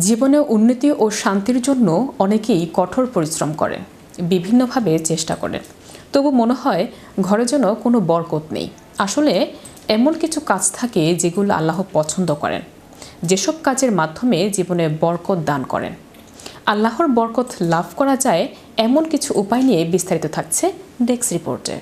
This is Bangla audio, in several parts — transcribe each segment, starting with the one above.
জীবনে উন্নতি ও শান্তির জন্য অনেকেই কঠোর পরিশ্রম করেন বিভিন্নভাবে চেষ্টা করেন তবু মনে হয় ঘরে যেন কোনো বরকত নেই। আসলে এমন কিছু কাজ থাকে যেগুলো আল্লাহ পছন্দ করেন। যেসব কাজের মাধ্যমে জীবনে বরকত দান করেন। আল্লাহর বরকত লাভ করা যায় এমন কিছু উপায় নিয়ে বিস্তারিত থাকছে ডেক্স রিপোর্টে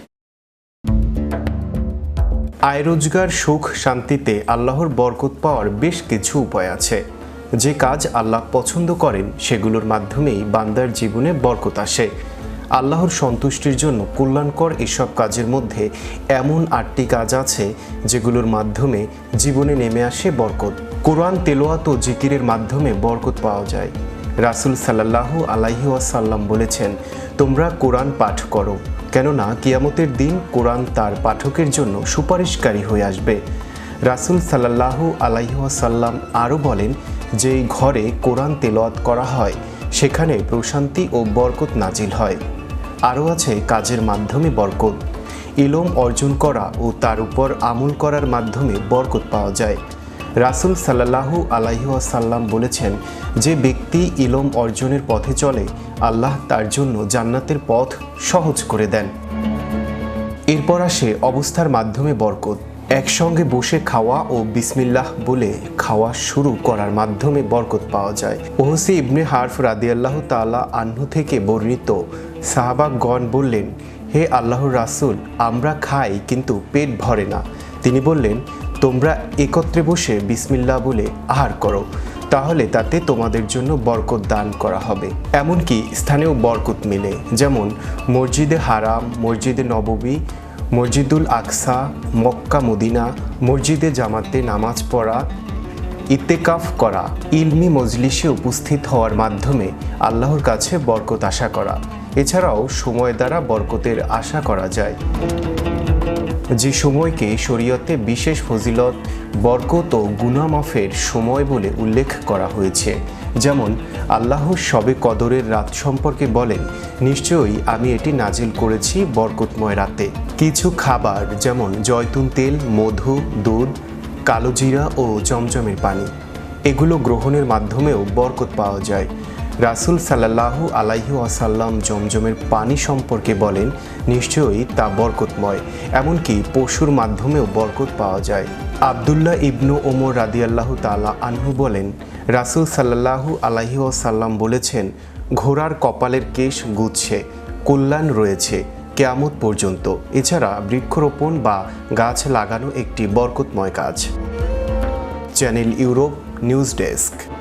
আয় রোজগার, সুখ, শান্তিতে আল্লাহর বরকত পাওয়ার বেশ কিছু উপায় আছে। যে কাজ আল্লাহ পছন্দ করেন, সেগুলোর মাধ্যমেই বান্দার জীবনে বরকত আসে। আল্লাহর সন্তুষ্টির জন্য কল্যাণকর এসব কাজের মধ্যে এমন আটটি কাজ আছে, যেগুলোর মাধ্যমে জীবনে নেমে আসে বরকত। কোরআন তেলোয়াত ও জিকিরের মাধ্যমে বরকত পাওয়া যায়। রাসুল সাল্লাল্লাহু আলাইহি ওয়াসাল্লাম বলেছেন, তোমরা কোরআন পাঠ করো, কেননা কিয়ামতের দিন কোরআন তার পাঠকের জন্য সুপারিশকারী হয়ে আসবে। রাসুল সাল্লাল্লাহু আলাইহি ওয়াসাল্লাম আরও বলেন যেই ঘরে কোরআন তেলাওয়াত করা হয়, সেখানে প্রশান্তি ও বরকত নাজিল হয়। আরও আছে কাজের মাধ্যমে বরকত। ইলম অর্জন করা ও তার উপর আমল করার মাধ্যমে বরকত পাওয়া যায়। রাসুল সাল্লাহু আলাইহাসাল্লাম বলেছেন যে ব্যক্তি ইলম অর্জনের পথে চলে, আল্লাহ তার জন্য জান্নাতের পথ সহজ করে দেন। এরপর আসে অবস্থার মাধ্যমে বরকত। একসঙ্গে বসে খাওয়া ও বিসমিল্লাহ বলে খাওয়া শুরু করার মাধ্যমে বরকত পাওয়া যায়। ওহসি ইবনে হারফ রাদিয়াল্লাহ তালা আহ্ন থেকে বর্ণিত সাহাবাগণ বললেন, হে আল্লাহর রাসুল, আমরা খাই কিন্তু পেট ভরে না। তিনি বললেন, তোমরা একত্রে বসে বিসমিল্লা বলে আহার করো, তাহলে তাতে তোমাদের জন্য বরকত দান করা হবে। এমনকি স্থানীয় বরকত মিলে, যেমন মসজিদে হারাম, মসজিদে নববী মসজিদুল আকসা, মক্কা, মদিনা, মসজিদে জামাতে নামাজ পড়া, ইত্তেকাফ করা, ইলমি মজলিসে উপস্থিত হওয়ার মাধ্যমে আল্লাহর কাছে বরকত আশা করা। এছাড়াও সময় দ্বারা বরকতের আশা করা যায়। যে সময়কে শরীয়তে বিশেষ ফজিলত, বরকত ও গুনামাফের সময় বলে উল্লেখ করা হয়েছে। যেমন, আল্লাহ সবে কদরের রাত সম্পর্কে বলেন, নিশ্চয়ই আমি এটি নাজিল করেছি বরকতময় রাতে। কিছু খাবার যেমন, জয়তুন তেল, মধু, দুধ, কালোজিরা ও জমজমের পানি। এগুলো গ্রহণের মাধ্যমেও বরকত পাওয়া যায়। রাসুল সাল্লাহু আলাইহি আসাল্লাম জমজমের পানি সম্পর্কে বলেন, নিশ্চয়ই তা বরকতময়, এমনকি পশুর মাধ্যমেও বরকত পাওয়া যায়। আবদুল্লাহ ইবনু ওমর রাদিয়াল্লাহু তালা আনহু বলেন, রাসুল সাল্লাহু আলাইহি আসাল্লাম বলেছেন, ঘোড়ার কপালের কেশ গুচ্ছে কল্যাণ রয়েছে, কেয়ামত পর্যন্ত। এছাড়া বৃক্ষরোপণ বা গাছ লাগানো একটি বরকতময় কাজ। Channel Europe news desk.